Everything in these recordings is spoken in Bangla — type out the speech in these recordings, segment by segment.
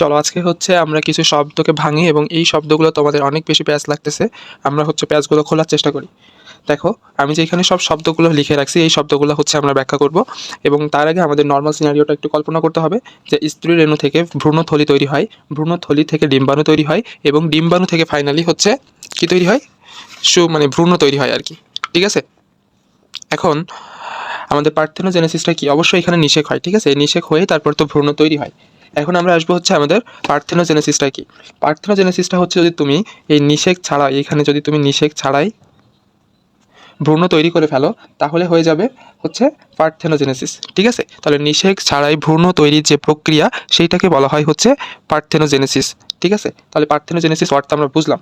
চলো, আজকে হচ্ছে আমরা কিছু শব্দকে ভাঙি এবং এই শব্দগুলো তোমাদের অনেক বেশি প্যাচ লাগতেছে। আমরা হচ্ছে প্যাচগুলো খোলার চেষ্টা করি। দেখো, আমি যে এখানে সব শব্দগুলো লিখে রাখছি, এই শব্দগুলো হচ্ছে আমরা ব্যাখ্যা করব এবং তার আগে আমাদের নর্মাল সিনারিওটা একটু কল্পনা করতে হবে যে স্ত্রী রেণু থেকে ভ্রূণথলি তৈরি হয় ভ্রূণথলি থেকে ডিম্বাণু তৈরি হয় এবং ডিম্বাণু থেকে ফাইনালি হচ্ছে কি তৈরি হয়? সু মানে ভ্রূণ তৈরি হয় আর কি। ঠিক আছে? এখন আমাদের পার্থেনোজেনেসিসটা কি? অবশ্যই এখানে নিষেক হয়, ঠিক আছে? নিষেক হয়ে তারপর তো ভ্রূণ তৈরি হয়। এখন আমরা আসব হচ্ছে আমাদের পার্থেনোজেনেসিসটা কি? পার্থেনোজেনেসিসটা হচ্ছে যদি তুমি এই নিষেক ছাড়া এখানে যদি তুমি নিষেক ছাড়াই ভ্রূণ তৈরি করে ফেলো, তাহলে হয়ে যাবে হচ্ছে পার্থেনোজেনেসিস। ঠিক আছে? তাহলে নিষেক ছাড়াই ভ্রূণ তৈরির যে প্রক্রিয়া, সেইটাকে বলা হয় হচ্ছে পার্থেনোজেনেসিস। ঠিক আছে? তাহলে পার্থেনোজেনেসিস অর্থ আমরা বুঝলাম।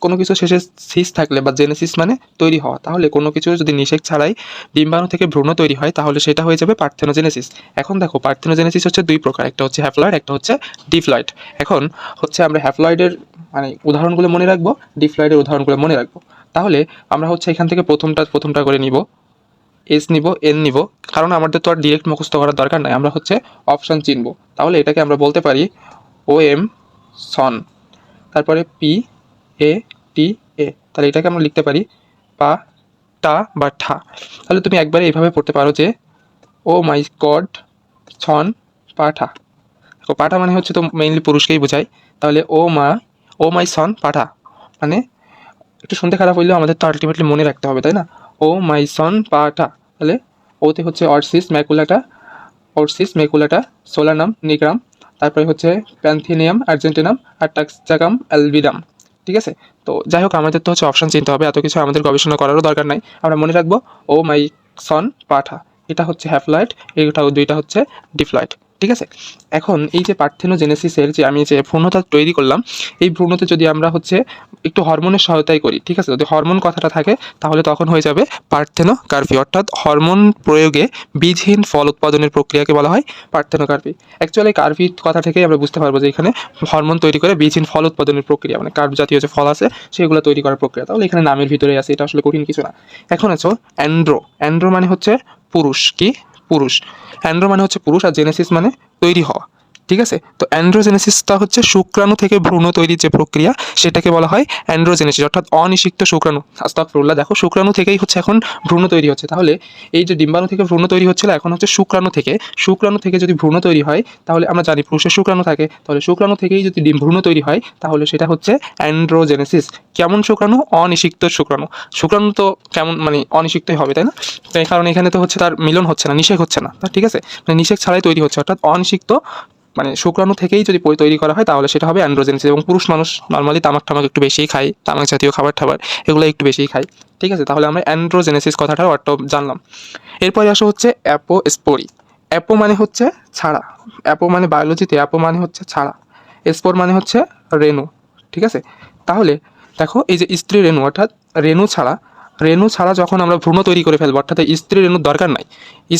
কোনো কিছু শেষে সিস থাকলে বা জেনেসিস মানে তৈরি হওয়া। তাহলে কোনো কিছু যদি নিষেক ছাড়াই ডিম্বাণু থেকে ভ্রূণ তৈরি হয়, তাহলে সেটা হয়ে যাবে পার্থেনোজেনেসিস। এখন দেখো, পার্থেনোজেনেসিস হচ্ছে দুই প্রকার। একটা হচ্ছে হ্যাপ্লয়েড একটা হচ্ছে ডিফলয়েড এখন হচ্ছে আমরা হ্যাপ্লয়েডের মানে উদাহরণগুলো মনে রাখব ডিফলয়েডের উদাহরণগুলো মনে রাখব। তাহলে আমরা হচ্ছে এখান থেকে প্রথমটা প্রথমটা করে নিব। এস নিব এন নিব। কারণ আমাদের তো আর ডিরেক্ট মুখস্থ করার দরকার নাই। আমরা হচ্ছে অপশান চিনব। তাহলে এটাকে আমরা বলতে পারি ও এম সন। তারপরে পি, এ, টি, এ। তাহলে এটাকে আমরা লিখতে পারি পা, টা বা ঠা। তাহলে তুমি একবারে এইভাবে পড়তে পারো যে, ও মাই গড ছন পাঠা দেখো পাঠা মানে হচ্ছে তো মেইনলি পুরুষকেই বোঝায়। তাহলে ও মা, ও মাই সন পাঠা মানে একটু শুনতে খারাপ হইলেও আমাদের তো আলটিমেটলি মনে রাখতে হবে, তাই না? ও মাই সন পাটা তাহলে ওতে হচ্ছে অর্সিস, ম্যাকুলাটা অর্সিস, ম্যাকুলাটা, সোলানাম, নিগ্রাম। তারপরে হচ্ছে প্যান্থিনিয়াম, আর্জেন্টিনাম আর টাক্সাকাম, অ্যালবিডাম। ঠিক আছে? তো যাই হোক, আমাদের তো হচ্ছে অপশান চিনতে হবে। এত কিছু আমাদের গবেষণা করারও দরকার নাই। আমরা মনে রাখব, ও মাই সন পাঠা। এটা হচ্ছে হ্যাফ্লয়েড এইটা দুইটা হচ্ছে ডিফ্লয়েড ঠিক আছে? এখন এই যে পার্থেনোজেনেসিসের যে আমি যে ভ্রূণতা তৈরি করলাম, এই ভ্রূণতে যদি আমরা হচ্ছে একটু হরমোনের সহায়তাই করি, ঠিক আছে? যদি হরমোন কথাটা থাকে, তাহলে তখন হয়ে যাবে পার্থেনো কার্পি অর্থাৎ হরমোন প্রয়োগে বীজহীন ফল উৎপাদনের প্রক্রিয়াকে বলা হয় পার্থেনো কার্পি অ্যাকচুয়ালি কার্পি কথা থেকেই আমরা বুঝতে পারব যে এখানে হরমোন তৈরি করে বীজহীন ফল উৎপাদনের প্রক্রিয়া মানে কার্প জাতীয় যে ফল আছে, সেগুলো তৈরি করার প্রক্রিয়া। তাহলে এখানে নামের ভিতরে আছে, এটা আসলে কঠিন কিছু না। এখন আছো অ্যান্ড্রো। অ্যান্ড্রো মানে হচ্ছে পুরুষ, কি? পুরুষ। অ্যান্ড্রো মানে হচ্ছে পুরুষ আর জেনেসিস মানে তৈরি হওয়া। ঠিক আছে? তো অ্যান্ড্রোজেনেসিসটা হচ্ছে শুক্রাণু থেকে ভ্রূণ তৈরির যে প্রক্রিয়া, সেটাকে বলা হয় অ্যান্ড্রোজেনেসিস, অর্থাৎ অনিষিক্ত শুক্রাণু। আস্তাকফিরুল্লাহ দেখো শুক্রাণু থেকেই হচ্ছে এখন ভ্রূণ তৈরি হচ্ছে। তাহলে এই যে ডিম্বাণু থেকে ভ্রূণ তৈরি হচ্ছিল, এখন হচ্ছে শুক্রাণু থেকে। শুক্রাণু থেকে যদি ভ্রূণ তৈরি হয়, তাহলে আমরা জানি পুরুষের শুক্রাণু থাকে। তাহলে শুক্রাণু থেকেই যদি ডিম ভ্রূণ তৈরি হয়, তাহলে সেটা হচ্ছে অ্যান্ড্রোজেনেসিস। কেমন শুক্রাণু? অনিষিক্ত শুক্রাণু। শুক্রাণু তো কেমন মানে অনিষিক্তই হবে, তাই না? তো এই কারণে এখানে তো হচ্ছে তার মিলন হচ্ছে না, নিষেক হচ্ছে না। ঠিক আছে? মানে নিষেক ছাড়াই তৈরি হচ্ছে, অর্থাৎ অনিষিক্ত মানে শুক্রাণু থেকেই যদি তৈরি করা হয়, তাহলে সেটা হবে অ্যান্ড্রোজেনেসিস এবং পুরুষ মানুষ নর্মালি তামাক টামাক একটু বেশিই খায়, তামাক জাতীয় খাবার টাবার এগুলো একটু বেশিই খায়। ঠিক আছে? তাহলে আমরা অ্যান্ড্রোজেনেসিস কথাটার অর্থ জানলাম। এরপরে আসো হচ্ছে অ্যাপো স্পোরি অ্যাপো মানে হচ্ছে ছাড়া। অ্যাপো মানে বায়োলজিতে অ্যাপো মানে হচ্ছে ছাড়া। স্পোর মানে হচ্ছে রেণু। ঠিক আছে? তাহলে দেখো, এই যে স্ত্রী রেণু, অর্থাৎ রেণু ছাড়া রেণু ছাড়া যখন আমরা ভ্রূণ তৈরি করে ফেলব, অর্থাৎ স্ত্রী রেণুর দরকার নাই,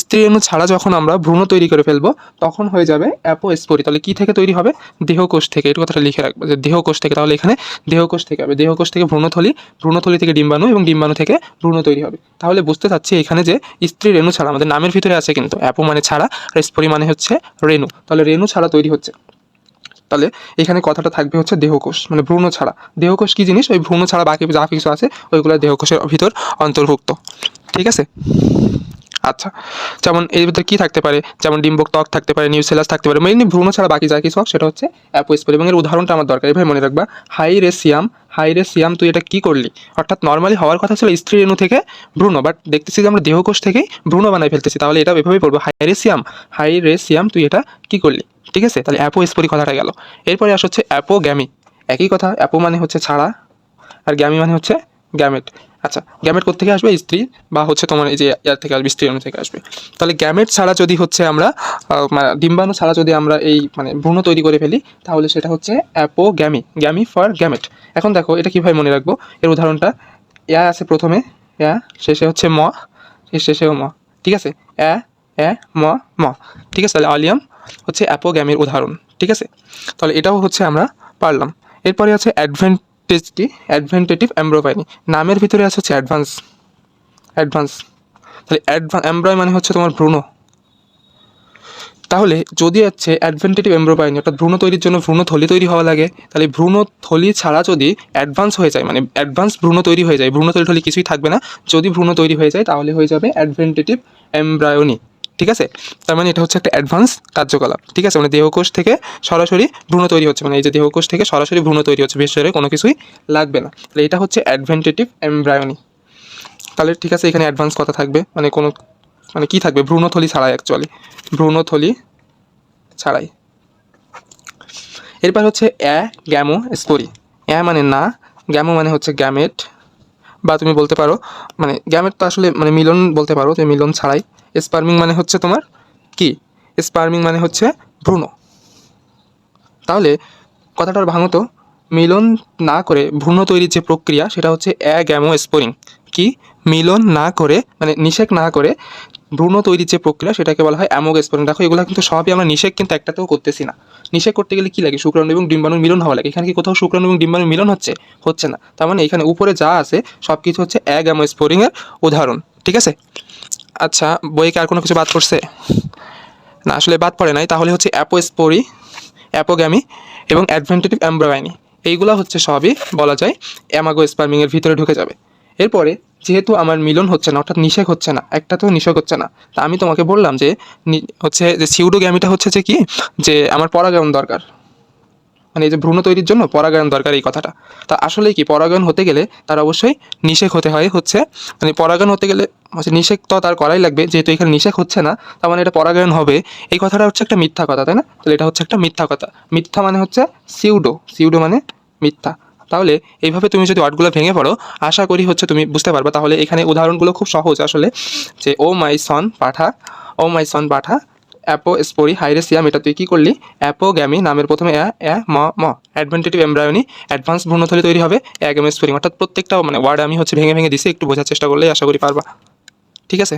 স্ত্রী রেণু ছাড়া যখন আমরা ভ্রূণ তৈরি করে ফেলব, তখন হয়ে যাবে অ্যাপোস্পোরি। তাহলে কী থেকে তৈরি হবে? দেহকোষ থেকে। এই কথাটা লিখে রাখব যে দেহকোষ থেকে। তাহলে এখানে দেহকোষ থেকে হবে। দেহকোষ থেকে ভ্রূণথলি ভ্রূণথলি থেকে ডিম্বাণু এবং ডিম্বাণু থেকে ভ্রূণ তৈরি হবে। তাহলে বুঝতে চাচ্ছি এখানে যে স্ত্রী রেণু ছাড়া, আমাদের নামের ভিতরে আছে কিন্তু, অ্যাপো মানে ছাড়া, আর স্পোরি মানে হচ্ছে রেণু। তাহলে রেণু ছাড়া তৈরি হচ্ছে। তাহলে এখানে কথাটা থাকবে হচ্ছে দেহকোষ মানে ভ্রূণ ছাড়া। দেহকোষ কী জিনিস? ওই ভ্রূণ ছাড়া বাকি যা কিছু আছে, ওইগুলো দেহকোষের ভিতর অন্তর্ভুক্ত। ঠিক আছে? আচ্ছা যেমন এর ভিতরে কী থাকতে পারে? যেমন ডিম্বক ত্বক থাকতে পারে, নিউসেলাস থাকতে পারে মেইনলি ভ্রূণ ছাড়া বাকি যা কিছু হোক সেটা হচ্ছে অ্যাপোস্পোর। এবং এর উদাহরণটা আমার দরকার এভাবে মনে রাখবা হাই রেসিয়াম হাই রেসিয়াম তুই এটা কী করলি? অর্থাৎ নর্মালি হওয়ার কথা ছিল স্ত্রী রেণু থেকে ভ্রূণ বাট দেখতেছি যে আমরা দেহকোষ থেকেই ভ্রূণ বানাই ফেলতেছি, তাহলে এটা এভাবেই পড়ব হাই রেসিয়াম হাই রেসিয়াম তুই এটা কী করলি? ঠিক আছে? তাহলে অ্যাপো স্পোরি কথাটা গেল। এরপরে আস হচ্ছে অ্যাপো গ্যামি একই কথা অ্যাপো মানে হচ্ছে ছাড়া, আর গ্যামি মানে হচ্ছে গ্যামেট আচ্ছা গ্যামেট থেকে আসবে? স্ত্রী, বা হচ্ছে তোমার এই যে ইয়ার থেকে আসবে স্ত্রী থেকে আসবে। তাহলে গ্যামেট ছাড়া যদি হচ্ছে আমরা মানে ডিম্বাণু ছাড়া যদি আমরা এই মানে ভ্রূণ তৈরি করে ফেলি, তাহলে সেটা হচ্ছে apogamy gamy for gamete এখন দেখো, এটা কীভাবে মনে রাখব? এর উদাহরণটা এ আছে প্রথমে এ শেষে হচ্ছে ম শেষেও ম, ঠিক আছে? এ এ, ম ম। ঠিক আছে, তাহলে অলিয়াম হচ্ছে অ্যাপোগ্যামির উদাহরণ, ঠিক আছে? তাহলে এটাও হচ্ছে আমরা পারলাম। এরপরে আছে অ্যাডভেন্টেজ কি অ্যাডভেন্টেটিভ অ্যাম্ব্রোপাইনি। নামের ভিতরে আছে হচ্ছে অ্যাডভান্স অ্যাডভান্স। তাহলে অ্যাডভান্স অ্যাম্ব্রয় মানে হচ্ছে তোমার ভ্রূণ। তাহলে যদি হচ্ছে অ্যাডভেন্টেটিভ এমব্রোবাইনি অর্থাৎ ভ্রূণ তৈরির জন্য ভ্রূণ থলি তৈরি হওয়া লাগে, তাহলে ভ্রূণ থলি ছাড়া যদি অ্যাডভান্স হয়ে যায় মানে অ্যাডভান্স ভ্রূণ তৈরি হয়ে যায়, ভ্রূণ তৈরি টলি কিছুই থাকবে না। যদি ভ্রূণ তৈরি হয়ে যায়, তাহলে হয়ে যাবে অ্যাডভেন্টেটিভ এমব্রায়োনি ঠিক আছে? তার মানে এটা হচ্ছে একটা অ্যাডভান্স কার্যকলাপ, ঠিক আছে? মানে দেহকোষ থেকে সরাসরি ভ্রূণ তৈরি হচ্ছে মানে এই যে দেহকোষ থেকে সরাসরি ভ্রূণ তৈরি হচ্ছে ভেতরে কোনো কিছুই লাগবে না। তাহলে এটা হচ্ছে অ্যাডভেন্টেটিভ এমব্রায়োনি তাহলে ঠিক আছে, এখানে অ্যাডভান্স কথা থাকবে মানে কোনো মানে কি থাকবে? ভ্রূণথলি ছাড়াই অ্যাকচুয়ালি ভ্রূণথলি ছাড়াই। এরপর হচ্ছে অ্যা গ্যামো স্পোরি অ্যা মানে না গ্যামো মানে হচ্ছে গ্যামেট বা তুমি বলতে পারো মানে গ্যামেট তো আসলে মানে মিলন বলতে পারো তুমি মিলন ছাড়াই। স্পার্মিং মানে হচ্ছে তোমার কি? স্পার্মিং মানে হচ্ছে ভ্রূণ। তাহলে কথাটার ভাঙো তো মিলন না করে ভ্রূণ তৈরির যে প্রক্রিয়া সেটা হচ্ছে অ্যাগ্যামো স্পোরিং কি? মিলন না করে মানে নিষেক না করে ভ্রূণ তৈরির যে প্রক্রিয়া, সেটাকে বলা হয় অ্যামোগ স্পোরিং দেখো, এগুলো কিন্তু সবই আমরা নিষেক কিন্তু একটাতেও করতেছি না। নিষেক করতে গেলে কি লাগে? শুক্রাণু এবং ডিম্বাণুর মিলন হওয়া লাগে। এখানে কি কোথাও শুক্রাণু এবং ডিম্বাণুর মিলন হচ্ছে? হচ্ছে না। তার মানে এখানে উপরে যা আছে সব কিছু হচ্ছে অ্যাগ্যামো স্পোরিংয়ের উদাহরণ। ঠিক আছে? আচ্ছা বইয়ে কি আর কোনো কিছু বাদ পড়ছে? না, আসলে বাদ পড়ে নাই। তাহলে হচ্ছে অ্যাপোস্পোরি অ্যাপোগ্যামি এবং অ্যাডভেন্টেটিভ অ্যাম্ব্রোয়াইনি এইগুলো হচ্ছে সবই বলা যায় অ্যামাগো স্পার্মিংয়ের ভিতরে ঢুকে যাবে। এরপরে, যেহেতু আমার মিলন হচ্ছে না, অর্থাৎ নিষেক হচ্ছে না, একটা তো নিষেক হচ্ছে না, তা আমি তোমাকে বললাম যে হচ্ছে যে সিউডোগ্যামিটা হচ্ছে যে কি? যে আমার পরাগায়ন দরকার। মানে এই যে ভ্রূণ তৈরির জন্য পরাগায়ন দরকার এই কথাটা। তা আসলে কি, পরাগায়ন হতে গেলে তার অবশ্যই নিষেক হতে হয়, হচ্ছে মানে পরাগায়ন হতে গেলে, হচ্ছে নিষেক তো তার করাই লাগবে, যেহেতু এখানে নিষেক হচ্ছে না, তার মানে এটা পরাগায়ন হবে। এই কথাটা হচ্ছে একটা মিথ্যা কথা, তাই না? তাহলে এটা হচ্ছে একটা মিথ্যা কথা। মিথ্যা মানে হচ্ছে সিউডো সিউডো মানে মিথ্যা। তাহলে এইভাবে তুমি যদি ওয়ার্ডগুলো ভেঙে পড়ো, আশা করি হচ্ছে তুমি বুঝতে পারবে। তাহলে এখানে উদাহরণগুলো খুব সহজ আসলে, যে, ও মাই সন পাঠা, ও মাই সন পাঠা অ্যাপো স্পোরি হাইরেসিয়াম এটা তুই কী করলি? অ্যাপো গ্যামি নামের প্রথমে অ্যা অ্যা, ম ম, অ্যাডভেন্টেটিভ এমব্রায়োনি, অ্যাডভান্স ভ্রূণথলি তৈরি হবে অ্যাগেম স্পোরিং অর্থাৎ প্রত্যেকটা মানে ওয়ার্ড আমি হচ্ছে ভেঙে ভেঙে দিছি, একটু বোঝার চেষ্টা করলেই আশা করি পারবা। ঠিক আছে?